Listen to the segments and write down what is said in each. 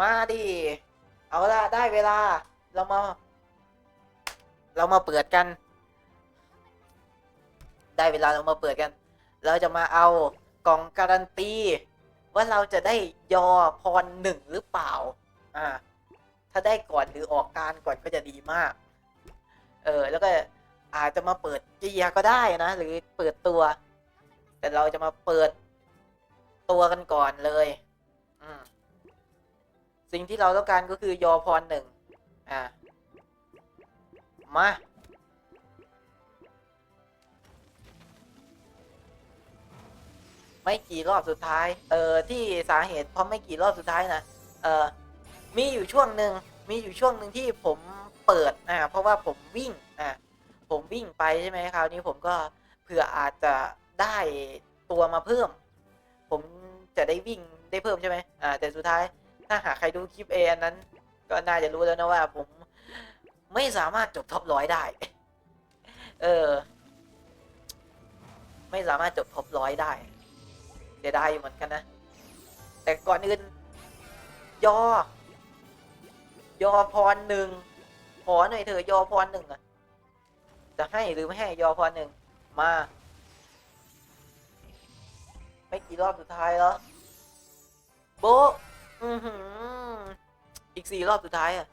มาดิ เอาละได้เวลา เรามา เรามาเปิดกัน ได้เวลาเรามาเปิดกัน เราจะมาเอากล่องการันตี ว่าเราจะได้ยอพรหนึ่งหรือเปล่า อ่า ถ้าได้ก่อนหรือออกการก่อนก็จะดีมาก เออ แล้วก็อาจจะมาเปิดเกียร์ก็ได้นะ หรือเปิดตัว แต่เราจะมาเปิดตัวกันก่อนเลย อืม สิ่งที่เราต้องการก็คือยอพรหนึ่งอ่ามาไม่กี่รอบสุดท้าย เออที่สาเหตุเพราะไม่กี่รอบสุดท้ายนะเออมีอยู่ช่วงหนึ่งมีอยู่ช่วงหนึ่งที่ผมเปิดอ่าเพราะว่าผมวิ่งอ่าผมวิ่งไปใช่ไหมคราวนี้ผมก็เผื่ออาจจะได้ตัวมาเพิ่ม ผมจะได้วิ่งได้เพิ่มใช่ไหมอ่าแต่สุดท้าย ถ้าหากใครดูคลิปเออันนั้น ก็น่าจะรู้แล้วนะว่าผมไม่สามารถจบท็อปร้อยได้ เออ ไม่สามารถจบท็อปร้อยได้เสียดายอยู่เหมือนกันนะ แต่ก่อนอื่น ยอ ยอพรหนึ่งขอหน่อยเถอะยอพรหนึ่งอะจะให้หรือไม่ให้ยอพรหนึ่งมา ไม่กี่รอบสุดท้ายแล้ว โบ อือหืออีกสี่รอบสุดท้ายอะ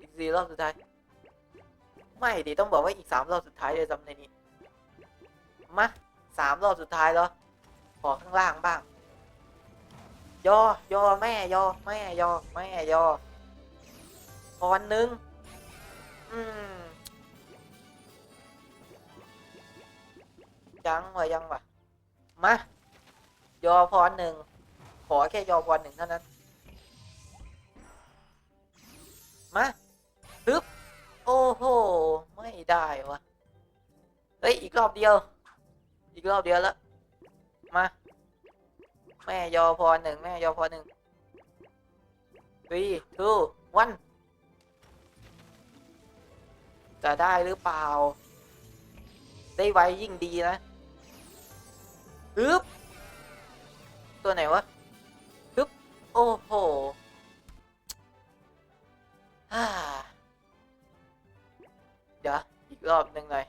อีกสี่รอบสุดท้าย ไม่ดิต้องบอกว่าอีกสามรอบสุดท้ายเลยจำในนี้ มาสามรอบสุดท้ายแล้ว ขอข้างล่างบ้าง ยอ ยอแม่ยอแม่ยอแม่ยอพรหนึ่งอืมยังวะยังวะมายอพรหนึ่งขอแค่ยอพรหนึ่งเท่านั้น มาฮึบโอ้โห ไม่ได้วะเฮ้ย อีกรอบเดียว อีกรอบเดียวแล้วมา แม่ยอพรหนึ่งแม่ยอพรหนึ่ง three two one จะได้หรือเปล่า ได้ไวยิ่งดีนะฮึบตัวไหนวะฮึบโอ้โห เดี๋ยว อีกรอบหนึ่งเลย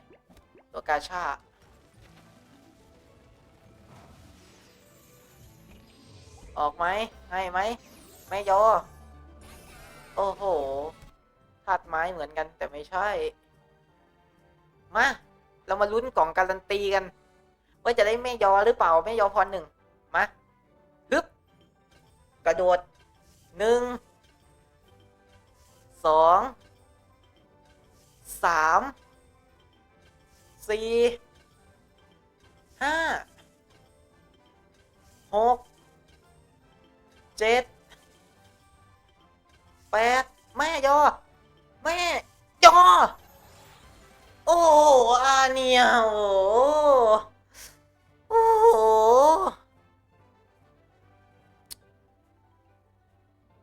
ตัวกาชาออกไหมให้ไหม ไม่ยอ โอ้โหธาตุไม้เหมือนกันแต่ไม่ใช่ มา เรามาลุ้นกล่องการันตีกัน ว่าจะได้แม่ยอหรือเปล่าแม่ยอพรหนึ่งมาฮึบกระโดดหนึ่ง สองสามสี่ห้าหกเจ็ดแปดแม่ยอ แม่ยอ โอ้อาเนียโอ้โหโอ้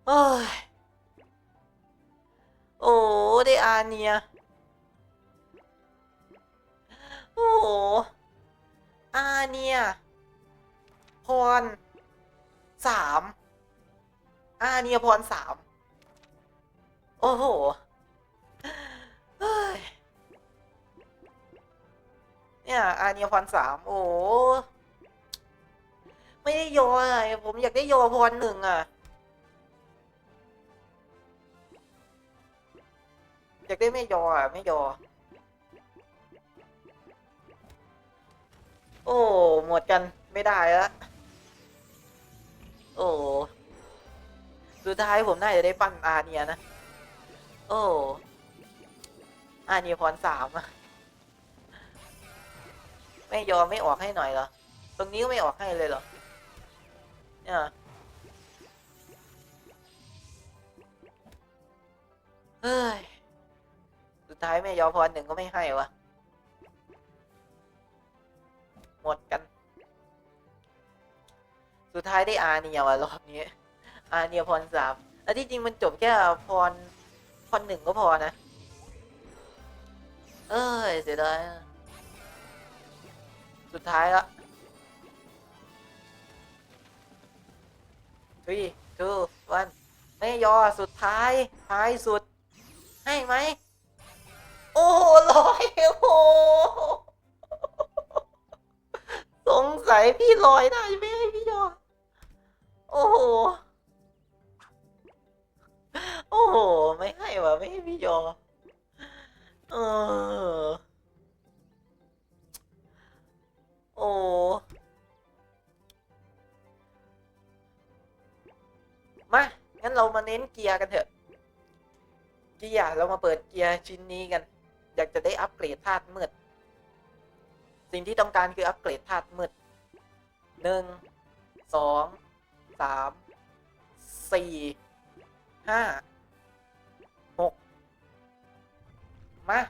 โอ้ยโอ้ ได้อาเนีย โอ้โห อาเนีย พรสามอาเนียพรสาม โอ้โหเนี่ยอาเนียพรสามโอ้ไม่ได้โยอะไรผมอยากได้โยพรหนึ่งอะ อยากได้ไม่ยออะไม่ยอ โอ้หมดกันไม่ได้แล้วโอ้สุดท้ายผมน่าจะได้ปั้นอาเนียนะ โอ้อาเนียพรสามอะไม่ยอมไม่ออกให้หน่อยเหรอ ตรงนี้ก็ไม่ออกให้เลยเหรอเนี่ยเฮ้ย ท้ายแม่ยอพรหนึ่งก็ไม่ให้วะ หมดกัน สุดท้ายได้อาเนียวะรอบนี้ อาเนียพรสามแล้วที่จริงมันจบแค่พรพรหนึ่งก็พอนะ เอ้ยเสียดายสุดท้ายละ three two one ไม่ยอสุดท้ายท้ายสุด ให้ไหม อ้โหลอยโอ้โหสงสัยพี่ลอยได้ไม่ให้พี่ยอโอ้โห โอ้โห ไม่ให้วะไม่ให้พี่ยอเออโอ้มา งั้นเรามาเน้นเกียร์กันเถอะ เกียร์ เรามาเปิดเกียร์ชิ้นนี้กัน อยากจะได้อัปเกรดธาตุมืด สิ่งที่ต้องการคืออัปเกรดธาตุมืดหนึ่งสองสามสี่ห้าหกมา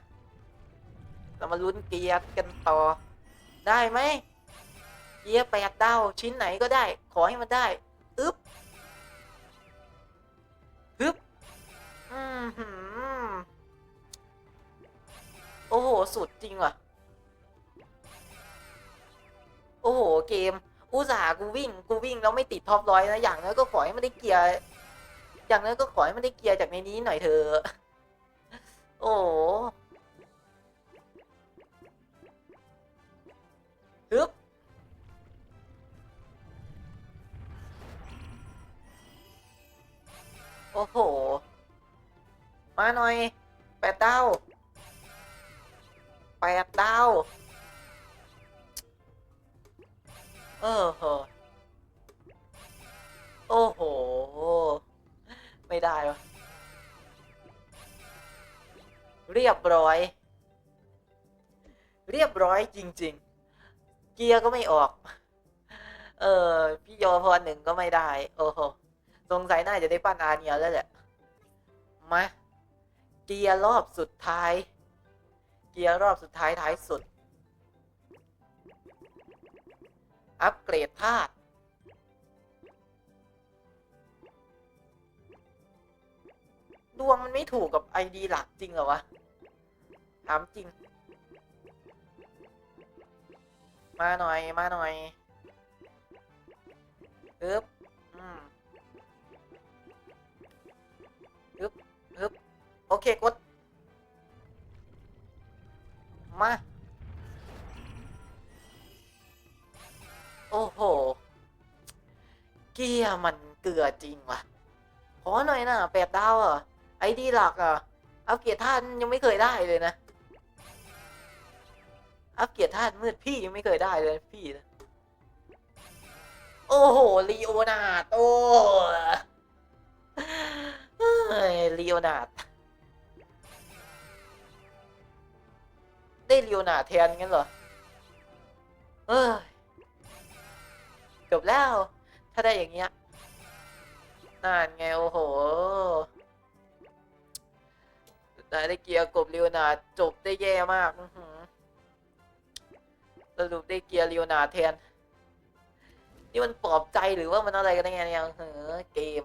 เรามาลุ้นเกียร์กันต่อ ได้ไหมเกียร์แปดดาว ชิ้นไหนก็ได้ ขอให้มันได้ อึ๊บฮึบอืมหืม โอ้โห สุดจริงว่ะ โอ้โห เกม อุตส่าห์กูวิ่ง กูวิ่งแล้วไม่ติดท็อปร้อยนะ อย่างน้อยก็ขอให้มันได้เกียร์ อย่างน้อยก็ขอให้มันได้เกียร์จากในนี้หน่อยเถอะ โอ้โหฮึบโอ้โห มาหน่อย แปดดาวแป ดดาว เออโหโอ้โห ไม่ได้วะเรียบร้อย เรียบร้อยจริง ๆ เกียร์ก็ไม่ออก เออ พี่โยพรหนึ่งก็ไม่ได้ โอ้โห สงสัยน่าจะได้ปั้นอาเนียแล้วแหละ มา เกียร์รอบสุดท้าย กียร์รอบสุดท้ายท้ายสุด อัปเกรดธาตุดวงมันไม่ถูกกับไอดีหลักจริงเหรอวะ ถามจริง มาหน่อย มาหน่อยอึ๊บอืมโอเค กด เกียมันเกลือจริงว่ะ ขอหน่อยนะแปดดาวอะไอดีหลักอะอัปเกียร์ท่านยังไม่เคยได้เลยนะอัปเกียร์ท่านมืดพี่ยังไม่เคยได้เลยพี่นะโอ้โหลีโอนาร์ดโอ้เอ้ยลีโอนาร์ดได้เรียวหนาแทนงั้นเหรอเอ้ยจบแล้วาได้อย่างเงี้ยนั่นไงโอ้โหได้ได้เกียร์กบเรียวนาจบได้แย่มากสรุปได้เกียร์เรียวนาแทน นี่มันปลอบใจหรือว่ามันอะไรกันแน่เนี่ยเออเกม